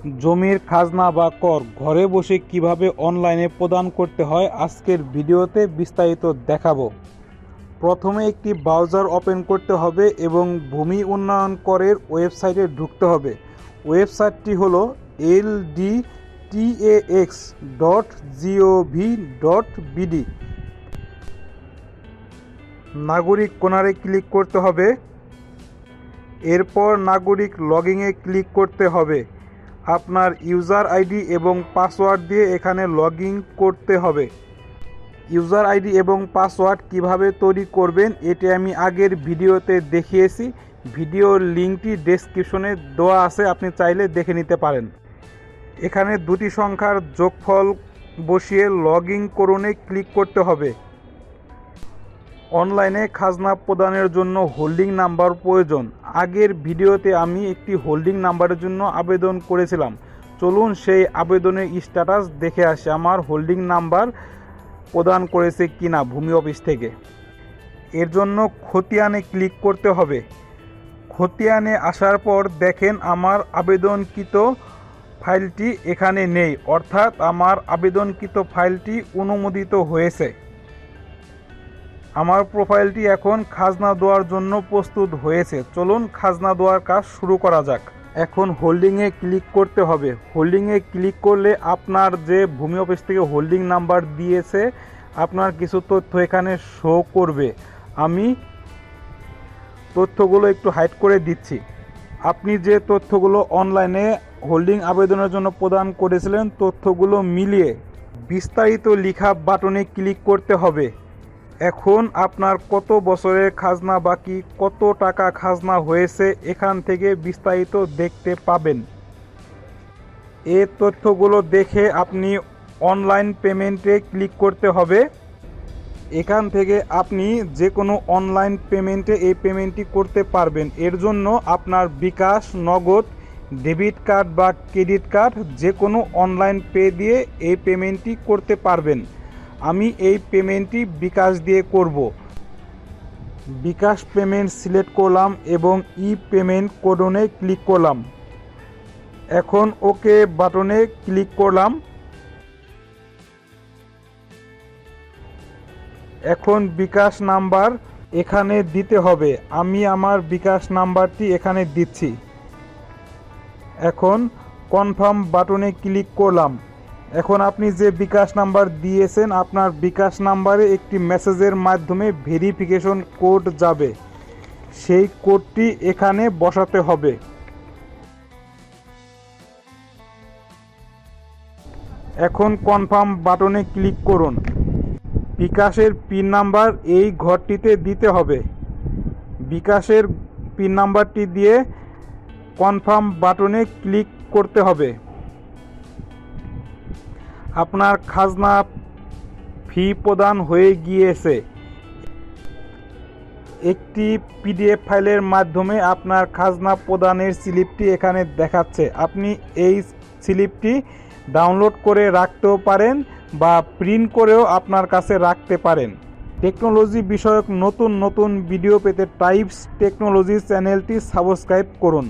জমির খাজনা বা কর ঘরে বসে কীভাবে অনলাইনে প্রদান করতে হয় আজকের ভিডিওতে বিস্তারিত দেখাবো। প্রথমে একটি ব্রাউজার ওপেন করতে হবে এবং ভূমি উন্নয়ন করের ওয়েবসাইটে ঢুকতে হবে। ওয়েবসাইটটি হলো L D T A X dot G O V dot B D. নাগরিক কোনারে ক্লিক করতে হবে। এরপর নাগরিক লগইনে ক্লিক করতে হবে। আপনার ইউজার আইডি এবং পাসওয়ার্ড দিয়ে এখানে লগ করতে হবে। ইউজার আইডি এবং পাসওয়ার্ড কীভাবে তৈরি করবেন, এটি আমি আগের ভিডিওতে দেখিয়েছি। ভিডিওর লিঙ্কটি ডেসক্রিপশনে দেওয়া আছে, আপনি চাইলে দেখে নিতে পারেন। এখানে দুটি সংখ্যার যোগফল বসিয়ে লগ ইন করুনে ক্লিক করতে হবে। অনলাইনে খাজনা প্রদানের জন্য হোল্ডিং নাম্বার প্রয়োজন। আগের ভিডিওতে আমি একটি হোল্ডিং নাম্বারের জন্য আবেদন করেছিলাম। চলুন সেই আবেদনের স্ট্যাটাস দেখে আসি। আমার হোল্ডিং নাম্বার প্রদান করেছে কিনা ভূমি অফিস থেকে। এর জন্য খতিয়ানে ক্লিক করতে হবে। খতিয়ানে আসার পর দেখেন আমার আবেদনকৃত ফাইলটি এখানে নেই। অর্থাৎ আমার আবেদনকৃত ফাইলটি অনুমোদিত হয়েছে। আমার প্রোফাইলটি এখন খাজনা দেওয়ার জন্য প্রস্তুত হয়েছে। চলুন খাজনা দেওয়ার কাজ শুরু করা যাক। এখন হোল্ডিংয়ে ক্লিক করতে হবে। হোল্ডিংয়ে ক্লিক করলে আপনার যে ভূমি অফিস থেকে হোল্ডিং নাম্বার দিয়েছে, আপনার কিছু তথ্য এখানে শো করবে। আমি তথ্যগুলো একটু হাইড করে দিচ্ছি। আপনি যে তথ্যগুলো অনলাইনে হোল্ডিং আবেদনের জন্য প্রদান করেছিলেন, তথ্যগুলো মিলিয়ে বিস্তারিত লিখা বাটনে ক্লিক করতে হবে। এখন আপনার কত বছরের খাজনা বাকি, কত টাকা খাজনা হয়েছে, এখান থেকে বিস্তারিত দেখতে পাবেন। এ তথ্যগুলো দেখে আপনি অনলাইন পেমেন্টে ক্লিক করতে হবে। এখান থেকে আপনি যে কোনো অনলাইন পেমেন্টে এই পেমেন্টটি করতে পারবেন। এর জন্য আপনার বিকাশ, নগদ, ডেবিট কার্ড বা ক্রেডিট কার্ড যে কোনো অনলাইন পে দিয়ে এই পেমেন্টটি করতে পারবেন। আমি এই পেমেন্টটি বিকাশ দিয়ে করব। বিকাশ পেমেন্ট সিলেক্ট করলাম এবং ই পেমেন্ট কোডনে ক্লিক করলাম। এখন ওকে বাটনে ক্লিক করলাম। এখন বিকাশ নাম্বার এখানে দিতে হবে। আমি আমার বিকাশ নাম্বারটি এখানে দিচ্ছি। এখন কনফার্ম বাটনে ক্লিক করলাম। এখন আপনি যে বিকাশ নাম্বার দিয়েছেন, আপনার বিকাশ নাম্বারে একটি মেসেজের মাধ্যমে ভেরিফিকেশন কোড যাবে। সেই কোডটি এখানে বসাতে হবে। এখন কনফার্ম বাটনে ক্লিক করুন। বিকাশের পিন নাম্বার এই ঘরটিতে দিতে হবে। বিকাশের পিন নাম্বারটি দিয়ে কনফার্ম বাটনে ক্লিক করতে হবে। আপনার খাজনা ফি প্রদান হয়ে গিয়েছে। একটি পিডিএফ ফাইলের মাধ্যমে আপনার খাজনা প্রদানের স্লিপটি এখানে দেখাচ্ছে। আপনি এই স্লিপটি ডাউনলোড করে রাখতেও পারেন বা প্রিন্ট করেও আপনার কাছে রাখতে পারেন। টেকনোলজি বিষয়ক নতুন নতুন ভিডিও পেতে টাইপস টেকনোলজি চ্যানেলটি সাবস্ক্রাইব করুন।